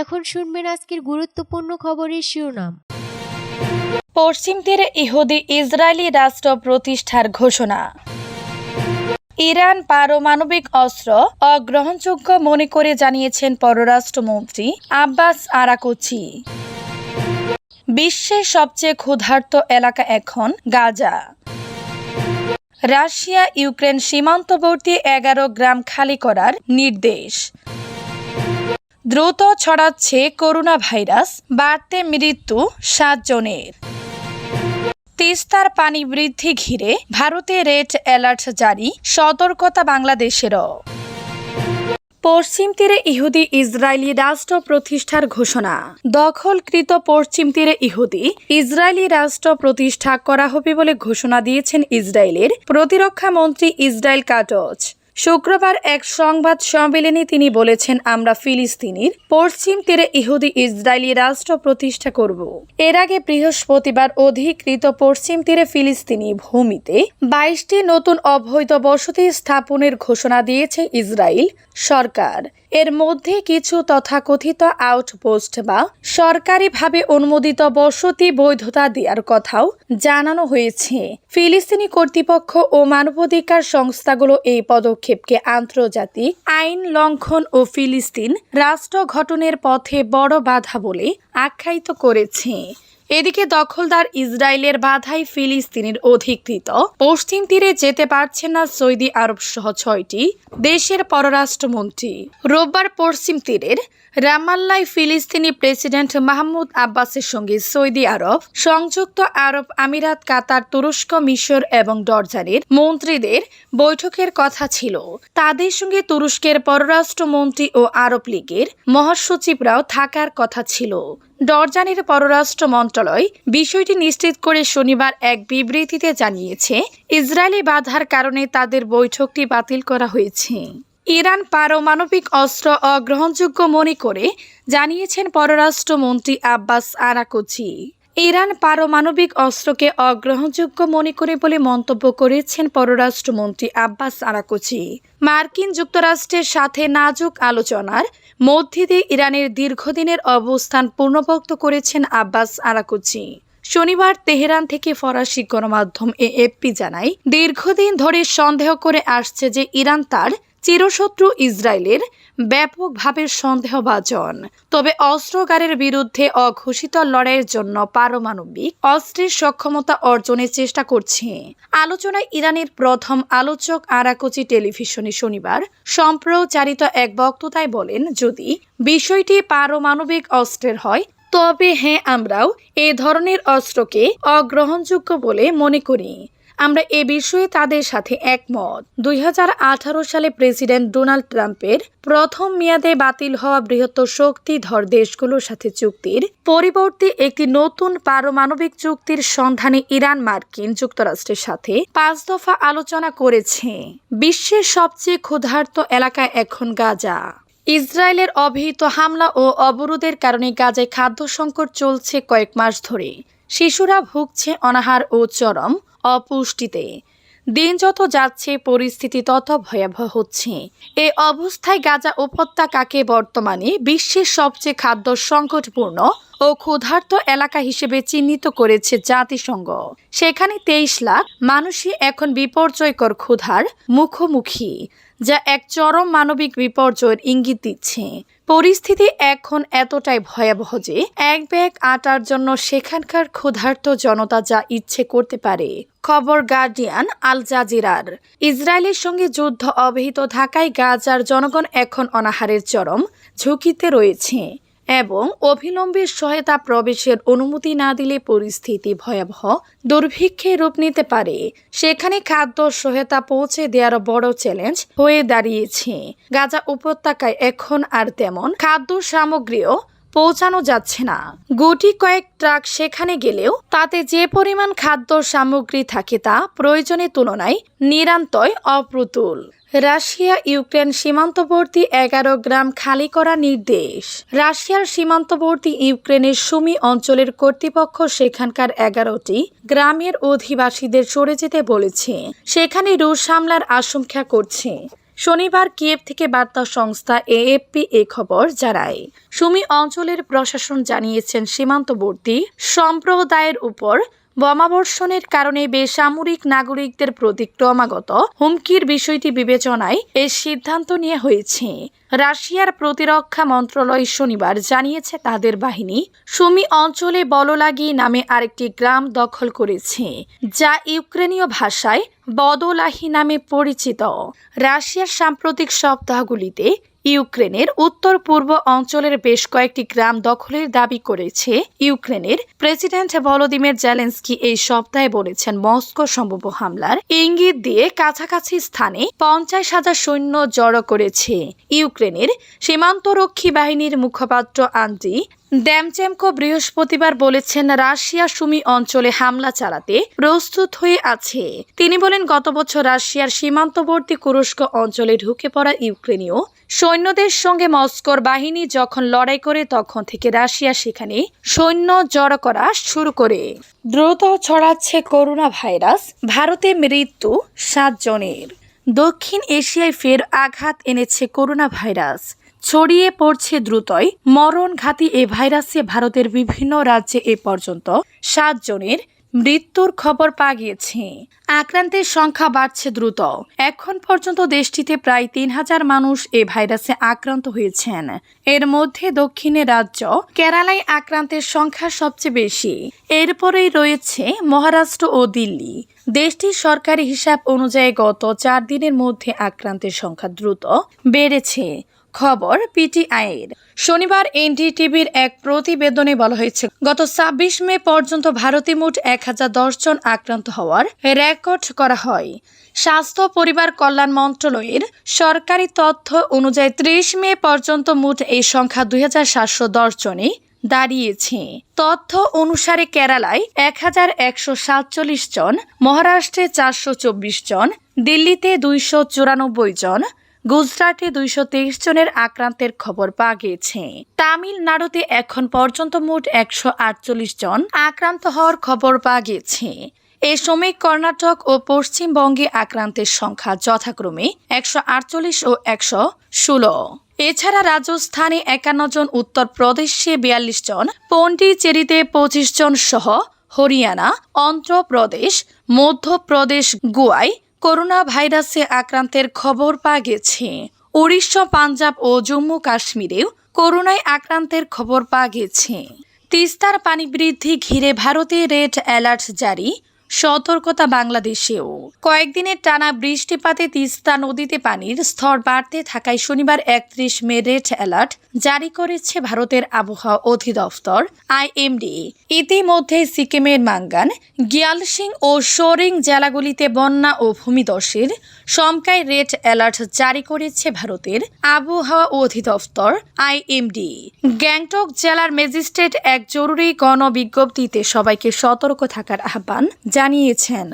এখন আজকের গুরুত্বপূর্ণ খবরের শিরোনাম। পশ্চিম তীরে ইহুদি ইসরায়েলি রাষ্ট্র প্রতিষ্ঠার ঘোষণা। ইরান পারমাণবিক অস্ত্র অগ্রহণযোগ্য মনে করে জানিয়েছেন পররাষ্ট্রমন্ত্রী আব্বাস আরাকুচি। বিশ্বের সবচেয়ে ক্ষুধার্ত এলাকা এখন গাজা। রাশিয়া ইউক্রেন সীমান্তবর্তী এগারো গ্রাম খালি করার নির্দেশ। দ্রুত ছড়াচ্ছে করোনা ভাইরাস বাড়তে মৃত্যু সাতজনের। তিস্তার পানি বৃদ্ধি ঘিরে ভারতে রেড অ্যালার্ট জারি, সতর্কতা বাংলাদেশেরও। পশ্চিম তীরে ইহুদি ইসরায়েলি রাষ্ট্র প্রতিষ্ঠার ঘোষণা। দখলকৃত পশ্চিম তীরে ইহুদি ইসরায়েলি রাষ্ট্র প্রতিষ্ঠা করা হবে বলে ঘোষণা দিয়েছেন ইসরায়েলের প্রতিরক্ষা মন্ত্রী ইসরায়েল কাটজ শুক্রবার এক সংবাদ সম্মেলনে তিনি বলেছেন, আমরা ফিলিস্তিনির পশ্চিম তীরে ইহুদি ইসরায়েলি রাষ্ট্র প্রতিষ্ঠা করব। এর আগে বৃহস্পতিবার অধিকৃত পশ্চিম তীরে ফিলিস্তিনি ভূমিতে বাইশটি নতুন অবৈধ বসতি স্থাপনের ঘোষণা দিয়েছে ইসরায়েল সরকার। এর মধ্যে কিছু তথাকথিত আউটপোস্ট বা সরকারিভাবে অনুমোদিত বসতি বৈধতা দেওয়ার কথাও জানানো হয়েছে। ফিলিস্তিনি কর্তৃপক্ষ ও মানবাধিকার সংস্থাগুলো এই পদক্ষেপকে আন্তর্জাতিক আইন লঙ্ঘন ও ফিলিস্তিন রাষ্ট্র গঠনের পথে বড় বাধা বলে আখ্যায়িত করেছে। এদিকে দখলদার ইসরায়েলের বাধাই ফিলিস্তিনের অধিকৃত পশ্চিম তীরে যেতে পারছেন না সৌদি আরব সহ ছয়টি দেশের পররাষ্ট্রমন্ত্রী। রোববার পশ্চিম তীরের রামাল্লায় ফিলিস্তিনি প্রেসিডেন্ট মাহমুদ আব্বাসের সঙ্গে সৌদি আরব, সংযুক্ত আরব আমিরাত, কাতার, তুরস্ক, মিশর এবং ডরজানের মন্ত্রীদের বৈঠকের কথা ছিল। তাদের সঙ্গে তুরস্কের পররাষ্ট্রমন্ত্রী ও আরব লীগের মহাসচিবরাও থাকার কথা ছিল। ডরজানের পররাষ্ট্র মন্ত্রণালয় বিষয়টি নিশ্চিত করে শনিবার এক বিবৃতিতে জানিয়েছে, ইসরায়েলি বাধার কারণে তাদের বৈঠকটি বাতিল করা হয়েছে। ইরান পারমাণবিক অস্ত্র অগ্রহণযোগ্য মনে করে জানিয়েছেন পররাষ্ট্রমন্ত্রী আব্বাস আরাকুচি। ইরান পারমাণবিক অস্ত্রকে অগ্রহণযোগ্য মনে করে বলে মন্তব্য করেছেন পররাষ্ট্রমন্ত্রী আব্বাস আরাকুচি। মার্কিন যুক্তরাষ্ট্রের সাথে নাজুক আলোচনার মধ্যে দিয়ে ইরানের দীর্ঘদিনের অবস্থান পুনর্ভক্ত করেছেন আব্বাস আরাকুচি। শনিবার তেহরান থেকে ফরাসি গণমাধ্যম এএফপি জানায়, দীর্ঘদিন ধরে সন্দেহ করে আসছে যে ইরান তার চিরশত্রু ইসরায়েলের ব্যাপকভাবে সন্দেহভাজন। তবে অস্ত্রগারের বিরুদ্ধে অঘোষিত লড়াইয়ের জন্য পারমাণবিক অস্ত্রের সক্ষমতা অর্জনের চেষ্টা করছে। আলোচনায় ইরানের প্রথম আলোচক আরাকোচি টেলিভিশনে শনিবার সম্প্রচারিত এক বক্তৃতায় বলেন, যদি বিষয়টি পারমাণবিক অস্ত্রের হয়, তবে হ্যাঁ আমরাও এ ধরনের অস্ত্রকে অগ্রহণযোগ্য বলে মনে করি। আমরা এ বিষয়ে তাদের সাথে একমত। দুই হাজার আঠারো সালে প্রেসিডেন্ট ডোনাল্ড ট্রাম্পের প্রথম মেয়াদে বাতিল হওয়া বৃহত্তর শক্তিধর দেশগুলোর সাথে চুক্তির পরিবর্তে একটি নতুন পারমাণবিক চুক্তির সন্ধানে ইরান মার্কিন যুক্তরাষ্ট্রের সাথে পাঁচ দফা আলোচনা করেছে। বিশ্বের সবচেয়ে ক্ষুধার্ত এলাকায় এখন গাজা। ইসরায়েলের অভিহিত হামলা ও অবরোধের কারণে গাজায় খাদ্য সংকট চলছে কয়েক মাস ধরে। শিশুরা ভুগছে অনাহার ও চরম অপুষ্টিতে। দিন যত যাচ্ছে, পরিস্থিতি তত ভয়াবহ হচ্ছে। এ অবস্থায় গাজা উপত্যকাকে বর্তমানে বিশ্বের সবচেয়ে খাদ্য সংকটপূর্ণ ও ক্ষুধার্ত এলাকা হিসেবে চিহ্নিত করেছে জাতিসংঘ। সেখানে তেইশ লাখ মানুষই এখন বিপর্যয়কর ক্ষুধার মুখোমুখি, যা এক চরম মানবিক বিপর্যয়ের ইঙ্গিত দিচ্ছে। পরিস্থিতি এখন এতটাই ভয়াবহ যে এক ব্যাগ আটার জন্য সেখানকার ক্ষুধার্ত জনতা যা ইচ্ছে করতে পারে। খবর গার্ডিয়ান আল জাজিরার। ইসরায়েলের সঙ্গে যুদ্ধ অবহিত থাকায় গাজার জনগণ এখন অনাহারের চরম ঝুঁকিতে রয়েছে। এবং অবিলম্বে সহায়তা প্রবেশের অনুমতি না দিলে পরিস্থিতি ভয়াবহ, দুর্ভিক্ষে রূপ নিতে পারে। সেখানে খাদ্য সহায়তা পৌঁছে দেওয়ার বড় চ্যালেঞ্জ হয়ে দাঁড়িয়েছে। গাজা উপত্যকায় এখন আর তেমন খাদ্য সামগ্রীও পৌঁছানো যাচ্ছে না। গুটি কয়েক ট্রাক সেখানে গেলেও তাতে যে পরিমাণ খাদ্য সামগ্রী থাকে তা প্রয়োজনের তুলনায় নিরান্তয় অপ্রতুল। রাশিয়া, ইউক্রেন সীমান্তবর্তী এগারো গ্রাম খালি করা নির্দেশ। রাশিয়ার সীমান্তবর্তী ইউক্রেনের সুমি অঞ্চলের কর্তৃপক্ষ সেখানকার এগারোটি গ্রামের অধিবাসীদের সরে যেতে বলেছে। সেখানে রুশ হামলার আশঙ্কা করছে। শনিবার কিয়েভ থেকে বার্তা সংস্থা এএফপি এ খবর জানায়। সুমি অঞ্চলের প্রশাসন জানিয়েছেন সীমান্তবর্তী সম্প্রদায়ের উপর বোমাবর্ষণের কারণে বেসামরিক নাগরিকদের প্রতি ক্রমাগত হুমকির বিষয়টি বিবেচনায় এই সিদ্ধান্ত নিয়ে হয়েছে। রাশিয়ার প্রতিরক্ষা মন্ত্রণালয় শনিবার জানিয়েছে তাদের বাহিনী, সুমি অঞ্চলে বললাগি নামে আরেকটি গ্রাম দখল করেছে, যা ইউক্রেনীয় ভাষায় বদলাহি নামে পরিচিত। রাশিয়ার সাম্প্রতিক সপ্তাহগুলিতে ইউক্রেনের উত্তর পূর্ব অঞ্চলের বেশ কয়েকটি গ্রাম দখলের দাবি করেছে ইউক্রেনের প্রেসিডেন্ট ভলোদিমির জেলেন্সকি এই সপ্তাহে বলেছেন মস্কো সম্ভব হামলার ইঙ্গিত দিয়ে কাছাকাছি স্থানে পঞ্চাশ হাজার সৈন্য জড়ো করেছে। ইউক্রেনের সীমান্তরক্ষী বাহিনীর মুখপাত্র আন্দ্রি ড্যামচেমকো বৃহস্পতিবার বলেছেন, রাশিয়া সুমি অঞ্চলে হামলা চালাতে প্রস্তুত হয়ে আছে। তিনি বলেন, গত বছর রাশিয়ার সীমান্তবর্তী কুরস্ক অঞ্চলে ঢুকে পড়া ইউক্রেনীয় সৈন্যদের সঙ্গে মস্কোর বাহিনী যখন লড়াই করে, তখন থেকে রাশিয়া সেখানে সৈন্য জড়ো করা শুরু করে। দ্রুত ছড়াচ্ছে করোনা ভাইরাস ভারতে মৃত্যু সাতজনের। দক্ষিণ এশিয়ায় ফের আঘাত এনেছে করোনা ভাইরাস ছড়িয়ে পড়ছে দ্রুতই। মরণঘাতী এ ভাইরাসে ভারতের বিভিন্ন রাজ্যে এ পর্যন্ত সাত জনের মৃত্যুর খবর পাওয়া গিয়েছে। আক্রান্তের সংখ্যা বাড়ছে দ্রুত। এখন পর্যন্ত দেশটিতে প্রায় তিন হাজার মানুষ এ ভাইরাসে আক্রান্ত হয়েছেন। এর মধ্যে দক্ষিণে রাজ্য কেরালায় আক্রান্তের সংখ্যা সবচেয়ে বেশি। এরপরেই রয়েছে মহারাষ্ট্র ও দিল্লি। দেশটির সরকারি হিসাব অনুযায়ী গত চার দিনের মধ্যে আক্রান্তের সংখ্যা দ্রুত বেড়েছে। খবর পিটিআইয়ের। শনিবার এনডিটিভির এক প্রতিবেদনে বলা হয়েছে, গত ছাব্বিশ মে পর্যন্ত ভারতে মোট এক হাজার দশ জন আক্রান্ত হওয়ার রেকর্ড করা হয়। স্বাস্থ্য পরিবার কল্যাণ মন্ত্রণালয়ের সরকারি তথ্য অনুযায়ী ত্রিশ মে পর্যন্ত মোট এই সংখ্যা দুই হাজার সাতশো দশ জনে দাঁড়িয়েছে। তথ্য অনুসারে কেরালায় এক হাজার একশো সাতচল্লিশ জন, মহারাষ্ট্রে চারশো চব্বিশ জন, দিল্লিতে দুইশো চুরানব্বই জন গুজরাটে দুইশো তেইশ জনের আক্রান্তের খবর পাওয়া গিয়েছে। তামিলনাড়ুতে এখন পর্যন্ত মোট একশো আটচল্লিশ জন আক্রান্ত হওয়ার খবর পাওয়া গিয়েছে। এ সময় কর্ণাটক ও পশ্চিমবঙ্গে আক্রান্তের সংখ্যা যথাক্রমে একশো আটচল্লিশ ও একশো ষোলো। এছাড়া রাজস্থানে একান্ন জন, উত্তরপ্রদেশে বিয়াল্লিশ জন, পন্ডিচেরিতে পঁচিশ জন সহ হরিয়ানা, অন্ধ্রপ্রদেশ, মধ্যপ্রদেশ, গোয়ায় করোনা ভাইরাসে আক্রান্তের খবর পাওয়া গেছে। উড়িষ্যা পাঞ্জাব ও জম্মু কাশ্মীরেও করোনায় আক্রান্তের খবর পাওয়া গেছে। তিস্তার পানি বৃদ্ধি ঘিরে ভারতে রেড অ্যালার্ট জারি, সতর্কতা বাংলাদেশেও। কয়েকদিনের টানা বৃষ্টিপাতে তিস্তা নদীতে পানির স্তর বাড়তে থাকায় শনিবার একত্রিশ মে রেড অ্যালার্ট জারি করেছে ভারতের আবহাওয়া অধিদপ্তর, আইএমডি। ইতিমধ্যে সিকিমের মাঙ্গান, গিয়ালসিং ও শোরিং জেলাগুলিতে বন্যা ও ভূমিধসের সমকায় রেড অ্যালার্ট জারি করেছে ভারতের আবহাওয়া অধিদপ্তর, আইএমডি। গ্যাংটক জেলার ম্যাজিস্ট্রেট এক জরুরি গণবিজ্ঞপ্তিতে সবাইকে সতর্ক থাকার আহ্বান জানিয়েছেন।